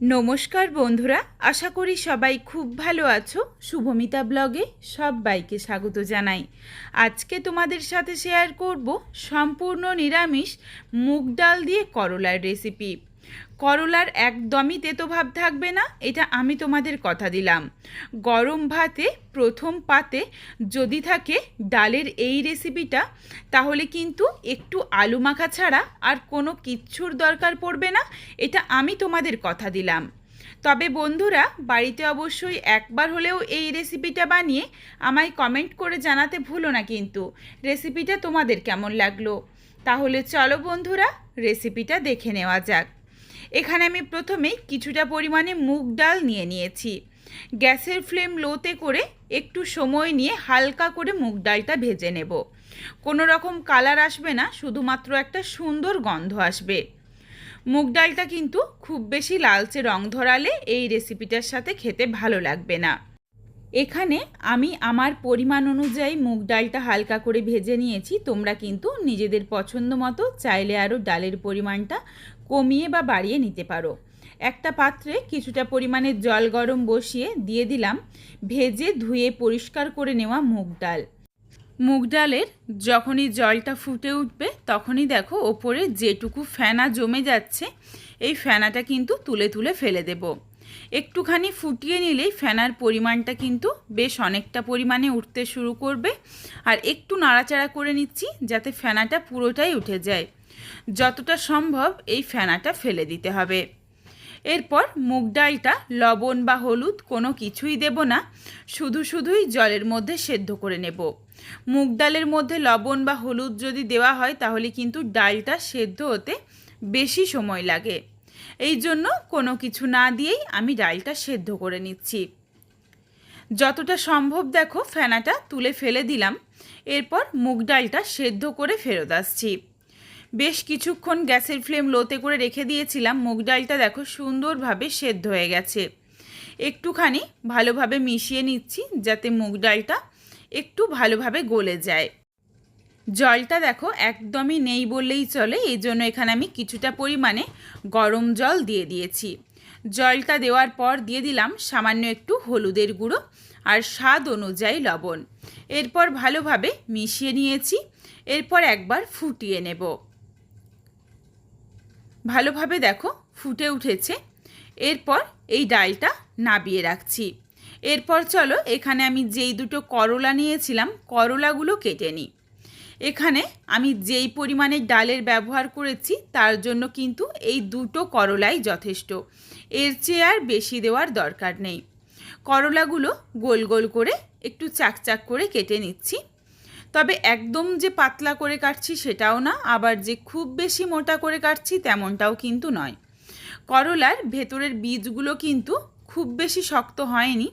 নমস্কার বন্ধুরা, আশা করি সবাই খুব ভালো আছো। শুভমিতা ব্লগে সবাইকে স্বাগত জানাই। আজকে তোমাদের সাথে শেয়ার করব সম্পূর্ণ নিরামিষ মুগ ডাল দিয়ে করলার রেসিপি করলার একদমই তেতো ভাব থাকবে না, এটা আমি তোমাদের কথা দিলাম। গরম ভাতে, প্রথম পাতে যদি থাকে ডালের এই রেসিপিটা তাহলে কিন্তু একটু আলু মাখা ছাড়া আর কোনো কিচ্ছুর দরকার পড়বে না, এটা আমি তোমাদের কথা দিলাম। তবে বন্ধুরা, বাড়িতে অবশ্যই একবার হলেও এই রেসিপিটা বানিয়ে আমায় কমেন্ট করে জানাতে ভুলো না কিন্তু রেসিপিটা তোমাদের কেমন লাগল? তাহলে চলো বন্ধুরা রেসিপিটা দেখে নেওয়া যাক। এখানে আমি প্রথমেই কিছুটা পরিমাণে মুগ ডাল নিয়ে নিয়েছি। গ্যাসের ফ্লেম লোতে করে একটু সময় নিয়ে হালকা করে মুগ ডালটা ভেজে নেব। কোনো রকম কালার আসবে না, শুধুমাত্র একটা সুন্দর গন্ধ আসবে। মুগ ডালটা কিন্তু খুব বেশি লালচে রং ধরালে এই রেসিপিটার সাথে খেতে ভালো লাগবে না। এখানে আমি আমার পরিমাণ অনুযায়ী মুগ ডালটা হালকা করে ভেজে নিয়েছি। তোমরা কিন্তু নিজেদের পছন্দ মতো চাইলে আরও ডালের পরিমাণটা কমিয়ে বা বাড়িয়ে নিতে পারো। একটা পাত্রে কিছুটা পরিমাণে জল গরম বসিয়ে দিয়ে দিলাম, ভেজে ধুয়ে পরিষ্কার করে নেওয়া মুগ ডাল। মুগ ডালের যখনই জলটা ফুটে উঠবে, তখনই দেখো ওপরে যেটুকু ফেনা জমে যাচ্ছে, এই ফেনাটা কিন্তু তুলে তুলে ফেলে দেব। একটুখানি ফুটিয়ে নিলেই ফেনার পরিমাণটা কিন্তু বেশ অনেকটা পরিমাণে উঠতে শুরু করবে। আর একটু নাড়াচাড়া করে নিচ্ছি যাতে ফেনাটা পুরোটাই উঠে যায়। যতটা সম্ভব এই ফেনাটা ফেলে দিতে হবে। এরপর মুগ ডালটা লবণ বা হলুদ কোনো কিছুই দেব না, শুধু শুধুই জলের মধ্যে সেদ্ধ করে নেব। মুগ ডালের মধ্যে লবণ বা হলুদ যদি দেওয়া হয়, তাহলে কিন্তু ডালটা সেদ্ধ হতে বেশি সময় লাগে। এই জন্য কোনো কিছু না দিয়েই আমি ডালটা সেদ্ধ করে নিচ্ছি। যতটা সম্ভব দেখো, ফেনাটা তুলে ফেলে দিলাম। এরপর মুগ ডালটা সেদ্ধ করে ফেরত আসছি। বেশ কিছুক্ষণ গ্যাসের ফ্লেম লোতে করে রেখে দিয়েছিলাম। মুগ ডালটা দেখো সুন্দরভাবে সেদ্ধ হয়ে গেছে। একটুখানি ভালোভাবে মিশিয়ে নিচ্ছি যাতে মুগ ডালটা একটু ভালোভাবে গলে যায়। জলটা দেখো একদমই নেই বললেই চলে এই জন্য এখানে আমি কিছুটা পরিমাণে গরম জল দিয়ে দিয়েছি। জলটা দেওয়ার পর দিয়ে দিলাম সামান্য একটু হলুদের গুঁড়ো আর স্বাদ অনুযায়ী লবণ। এরপর ভালোভাবে মিশিয়ে নিয়েছি, এরপর একবার ফুটিয়ে নেব। ভালোভাবে দেখো, ফুটে উঠেছে। এরপর এই ডালটা নাবিয়ে রাখছি। এরপর চলো, এখানে আমি যেই দুটো করলা নিয়েছিলাম, করলাগুলো কেটে নিই। এখানে আমি যেই পরিমাণে ডালের ব্যবহার করেছি, তার জন্য কিন্তু এই দুটো করলাই যথেষ্ট। এর চেয়ে আর বেশি দেওয়ার দরকার নেই। করলাগুলো গোল গোল করে একটু চাকচাক করে কেটে নিচ্ছি। তবে একদম যে পাতলা করে কাটছি সেটাও না, আবার যে খুব বেশি মোটা করে কাটছি তেমনটাও কিন্তু নয়। করলার ভেতরের বীজগুলো কিন্তু খুব বেশি শক্ত হয়নি,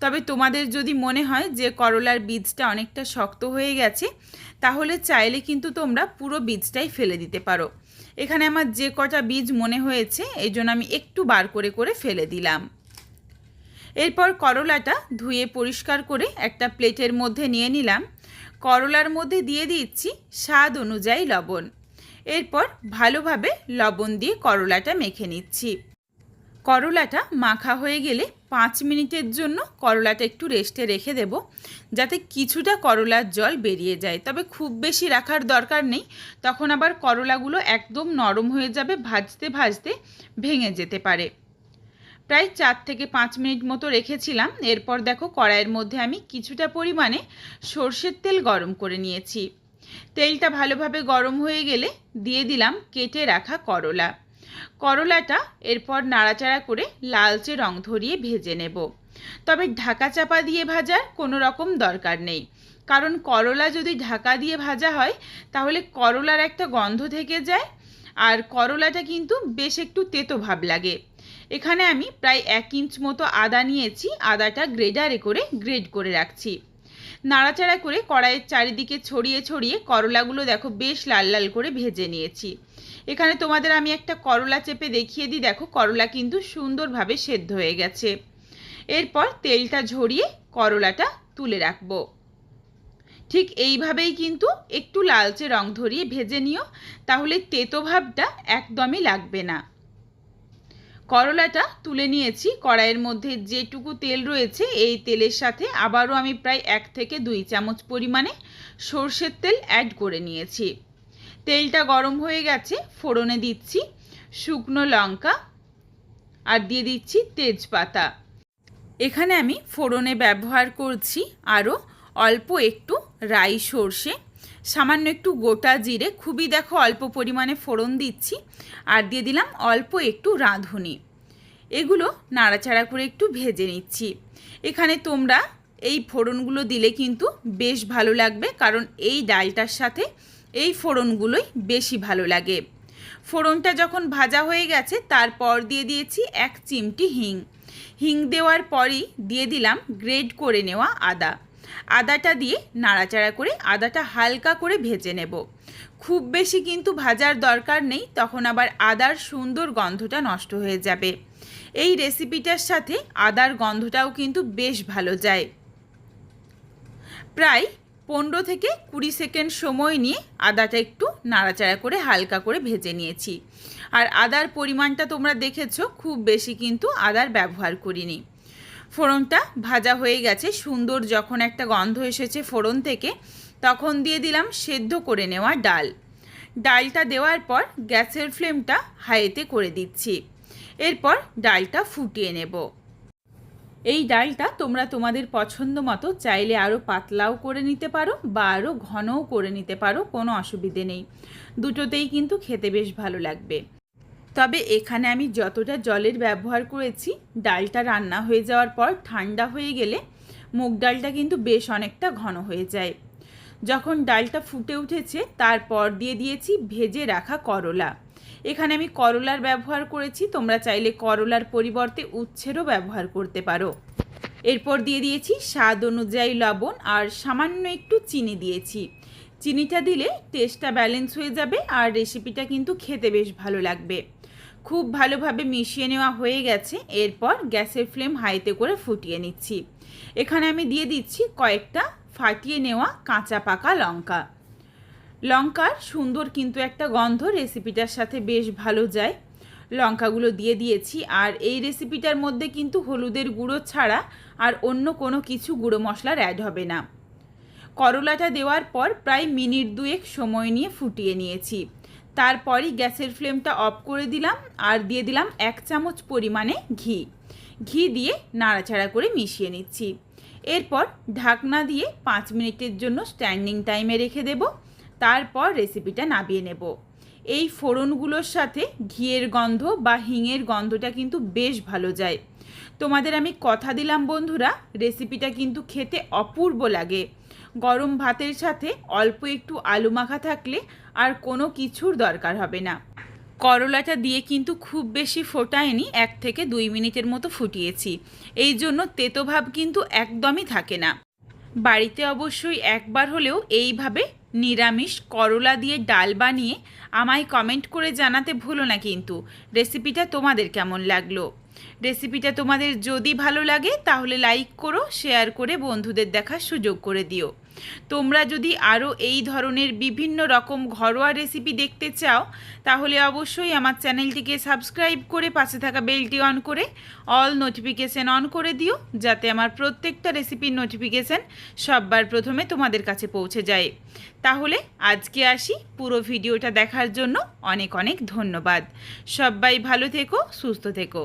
তবে তোমাদের যদি মনে হয় যে করলার বীজটা অনেকটা শক্ত হয়ে গেছে, তাহলে চাইলে কিন্তু তোমরা পুরো বীজটাই ফেলে দিতে পারো। এখানে আমার যে কটা বীজ মনে হয়েছে, এই জন্য আমি একটু বার করে করে ফেলে দিলাম। এরপর করলাটা ধুয়ে পরিষ্কার করে একটা প্লেটের মধ্যে নিয়ে নিলাম। করলার মধ্যে দিয়ে দিচ্ছি স্বাদ অনুযায়ী লবণ। এরপর ভালোভাবে লবণ দিয়ে করলাটা মেখে নিচ্ছি। করলাটা মাখা হয়ে গেলে পাঁচ মিনিটের জন্য করলাটা একটু রেস্টে রেখে দেব, যাতে কিছুটা করলার জল বেরিয়ে যায়। তবে খুব বেশি রাখার দরকার নেই, তখন আবার করলাগুলো একদম নরম হয়ে যাবে, ভাজতে ভাজতে ভেঙে যেতে পারে। প্রায় চার থেকে পাঁচ মিনিট মতো রেখেছিলাম। এরপর দেখো কড়াইয়ের মধ্যে আমি কিছুটা পরিমাণে সর্ষের তেল গরম করে নিয়েছি। তেলটা ভালোভাবে গরম হয়ে গেলে দিয়ে দিলাম কেটে রাখা করলা। করলাটা এরপর নাড়াচাড়া করে লালচে রং ধরিয়ে ভেজে নেব। তবে ঢাকা চাপা দিয়ে ভাজার কোনো রকম দরকার নেই। কারণ করলা যদি ঢাকা দিয়ে ভাজা হয়, তাহলে করলার একটা গন্ধ থেকে যায়। আর করলাটা কিন্তু বেশ একটু তেতো ভাব লাগে। এখানে আমি প্রায় এক ইঞ্চ মতো আদা নিয়েছি, আদাটা গ্রেডারে করে গ্রেড করে রাখছি। নাড়াচাড়া করে কড়াইয়ের চারিদিকে ছড়িয়ে ছড়িয়ে করলাগুলো দেখো বেশ লাল লাল করে ভেজে নিয়েছি। এখানে তোমাদের আমি একটা করলা চেপে দেখিয়ে দিই, দেখো করলা কিন্তু সুন্দরভাবে সেদ্ধ হয়ে গেছে। এরপর তেলটা ঝরিয়ে করলাটা তুলে রাখব। ঠিক এইভাবেই কিন্তু একটু লালচে রং ধরিয়ে ভেজে নিও, তাহলে তেতো ভাবটা একদমই লাগবে না। করলাটা তুলে নিয়েছি। কড়াইয়ের মধ্যে যেটুকু তেল রয়েছে, এই তেলের সাথে আবারও আমি প্রায় এক থেকে দুই চামচ পরিমাণে সর্ষের তেল অ্যাড করে নিয়েছি। তেলটা গরম হয়ে গেছে, ফোড়নে দিচ্ছি শুকনো লঙ্কা আর দিয়ে দিচ্ছি তেজপাতা। এখানে আমি ফোড়নে ব্যবহার করছি আরও অল্প একটু রাই সর্ষে। সামান্য একটু গোটা জিরে, খুবই দেখো অল্প পরিমাণে ফোড়ন দিচ্ছি আর দিয়ে দিলাম অল্প একটু রাঁধুনি। এগুলো নাড়াচাড়া করে একটু ভেজে নিচ্ছি। এখানে তোমরা এই ফোড়নগুলো দিলে কিন্তু বেশ ভালো লাগবে, কারণ এই ডালটার সাথে এই ফোড়নগুলোই বেশি ভালো লাগে। ফোড়নটা যখন ভাজা হয়ে গেছে, তারপর দিয়ে দিয়েছি এক চিমটি হিং। হিং দেওয়ার পরই দিয়ে দিলাম গ্রেড করে নেওয়া আদা। আদাটা দিয়ে নাড়াচাড়া করে আদাটা হালকা করে ভেজে নেব। খুব বেশি কিন্তু ভাজার দরকার নেই, তখন আবার আদার সুন্দর গন্ধটা নষ্ট হয়ে যাবে। এই রেসিপিটার সাথে আদার গন্ধটাও কিন্তু বেশ ভালো যায়। প্রায় পনেরো থেকে কুড়ি সেকেন্ড সময় নিয়ে আদাটা একটু নাড়াচাড়া করে হালকা করে ভেজে নিয়েছি। আর আদার পরিমাণটা তোমরা দেখেছ, খুব বেশি কিন্তু আদার ব্যবহার করিনি। ফোড়নটা ভাজা হয়ে গেছে। সুন্দর যখন একটা গন্ধ এসেছে ফোড়ন থেকে, তখন দিয়ে দিলাম সেদ্ধ করে নেওয়া ডাল। ডালটা দেওয়ার পর গ্যাসের ফ্লেমটা হাইতে করে দিচ্ছি। এরপর ডালটা ফুটিয়ে নেব। এই ডালটা তোমরা তোমাদের পছন্দ মতো চাইলে আরও পাতলাও করে নিতে পারো বা আরও ঘনও করে নিতে পারো, কোনো অসুবিধে নেই। দুটোতেই কিন্তু খেতে বেশ ভালো লাগবে। তবে এখানে আমি যতটা জলের ব্যবহার করেছি, ডালটা রান্না হয়ে যাওয়ার পর ঠান্ডা হয়ে গেলে মুগ ডালটা কিন্তু বেশ অনেকটা ঘন হয়ে যায়। যখন ডালটা ফুটে উঠেছে, তারপর দিয়ে দিয়েছি ভেজে রাখা করলা। এখানে আমি করলার ব্যবহার করেছি, তোমরা চাইলে করলার পরিবর্তে উচ্ছেরও ব্যবহার করতে পারো। এরপর দিয়ে দিয়েছি স্বাদ অনুযায়ী লবণ আর সামান্য একটু চিনি দিয়েছি। চিনিটা দিলে টেস্টটা ব্যালেন্স হয়ে যাবে আর রেসিপিটা কিন্তু খেতে বেশ ভালো লাগবে। খুব ভালোভাবে মিশিয়ে নেওয়া হয়ে গেছে। এরপর গ্যাসের ফ্লেম হাইতে করে ফুটিয়ে নিচ্ছি। এখানে আমি দিয়ে দিচ্ছি কয়েকটা ফাটিয়ে নেওয়া কাঁচা পাকা লঙ্কা। লঙ্কার সুন্দর কিন্তু একটা গন্ধ, রেসিপিটার সাথে বেশ ভালো যায়। লঙ্কাগুলো দিয়ে দিয়েছি আর এই রেসিপিটার মধ্যে কিন্তু হলুদের গুঁড়ো ছাড়া আর অন্য কোনো কিছু গুঁড়ো মশলার অ্যাড হবে না। করলাটা দেওয়ার পর প্রায় মিনিট দুয়েক সময় নিয়ে ফুটিয়ে নিয়েছি। তারপরই গ্যাসের ফ্লেমটা অফ করে দিলাম আর দিয়ে দিলাম এক চামচ পরিমাণে ঘি। ঘি দিয়ে নাড়াচাড়া করে মিশিয়ে নিচ্ছি। এরপর ঢাকনা দিয়ে পাঁচ মিনিটের জন্য স্ট্যান্ডিং টাইমে রেখে দেব। তারপর রেসিপিটা নাবিয়ে নেব। এই ফোড়নগুলোর সাথে ঘিয়ের গন্ধ বা হিঙের গন্ধটা কিন্তু বেশ ভালো যায়। তোমাদের আমি কথা দিলাম বন্ধুরা, রেসিপিটা কিন্তু খেতে অপূর্ব লাগে। গরম ভাতের সাথে অল্প একটু আলু মাখা থাকলে আর কোনো কিছুর দরকার হবে না। করলাটা দিয়ে কিন্তু খুব বেশি ফোটায়নি, এক থেকে দুই মিনিটের মতো ফুটিয়েছি। এই জন্য তেতো ভাব কিন্তু একদমই থাকে না। বাড়িতে অবশ্যই একবার হলেও এইভাবে নিরামিষ করলা দিয়ে ডাল বানিয়ে আমায় কমেন্ট করে জানাতে ভুলো না কিন্তু। রেসিপিটা তোমাদের কেমন লাগল? রেসিপিটা তোমাদের যদি ভালো লাগে তাহলে লাইক করো, শেয়ার করে বন্ধুদের দেখার সুযোগ করে দিও। তোমরা যদি আরও এই ধরনের বিভিন্ন রকম ঘরোয়া রেসিপি দেখতে চাও, তাহলে অবশ্যই আমার চ্যানেলটিকে সাবস্ক্রাইব করে পাশে থাকা বেলটি অন করে অল নোটিফিকেশান অন করে দিও, যাতে আমার প্রত্যেকটা রেসিপির নোটিফিকেশান সববার প্রথমে তোমাদের কাছে পৌঁছে যায়। তাহলে আজকে আসি পুরো ভিডিওটা দেখার জন্য। অনেক অনেক ধন্যবাদ। সবাই ভালো থেকো, সুস্থ থেকো।